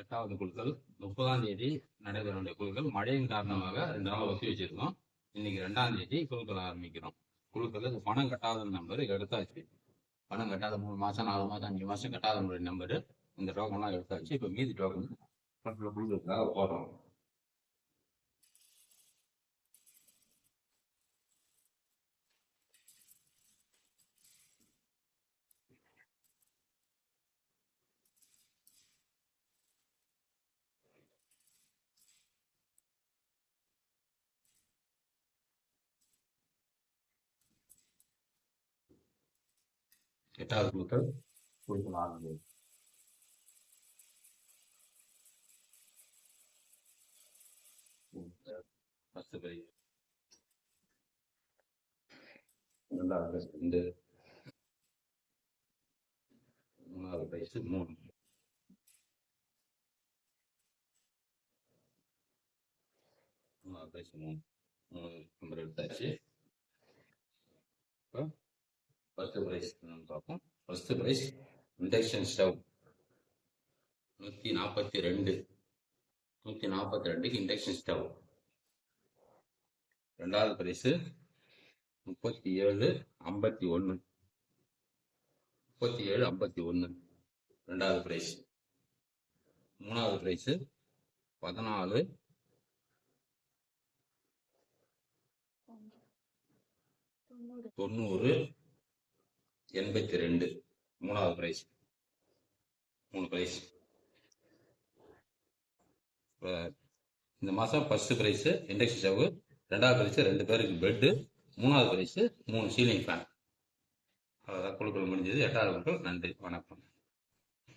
எட்டாவது குழுக்கள் முப்பதாம் தேதி நடைபெற வேண்டிய குழுக்கள் மழையின் காரணமாக ரெண்டு நாள் ஒத்தி வச்சிருக்கோம். இன்னைக்கு ரெண்டாம் தேதி குழுக்கள் ஆரம்பிக்கிறோம். குழுக்கள் பணம் கட்டாத நம்பர் எடுத்தாச்சு. பணம் கட்டாத மூணு மாசம் நாலு மாசம் அஞ்சு மாசம் கட்டாத நம்பரு இந்த டோக்கன்லாம் எடுத்தாச்சு. இப்போ மீதி டோக்கன் குழுக்களுக்காக போடுறோம் எட்டாவது குழுக்கள் குழுக்கள் ஆரம்பிக்கும் ஃபர்ஸ்ட் ரெண்டாவது ரெண்டு. மூணாவது பிரைஸ் மூணு. மூணாவது மூணு. மூணு நம்பர் எடுத்தாச்சு. ஃபர்ஸ்ட் ப்ரைஸ் பார்ப்போம். ஃபர்ஸ்ட் ப்ரைஸ் இண்டக்ஷன் ஸ்டவ் நூற்றி நாற்பத்தி ரெண்டு. நூற்றி நாற்பத்தி ரெண்டுக்கு இண்டக்ஷன் ஸ்டவ் ரெண்டாவது பிரைஸு முப்பத்தி ஏழு ஐம்பத்தி ஒன்று முப்பத்தி ஏழு ஐம்பத்தி ஒன்று ரெண்டாவது பிரைஸ் மூணாவது ப்ரைஸு பதினாலு. தொண்ணூறு. எண்பத்தி ரெண்டு. மூணாவது பிரைஸ் மூணு பிரைஸ் இந்த மாதம் ஃபர்ஸ்ட் ப்ரைஸு இண்டக்ஷன் ஸ்டவ்வு ரெண்டாவது ப்ரைஸு ரெண்டு பேருக்கு பெட்டு மூணாவது ப்ரைஸு மூணு சீலிங் ஃபேன் அவ்வளோதான் குழுக்கள் முடிஞ்சது. எட்டாவது குழுக்கள் நன்றி. வணக்கம்.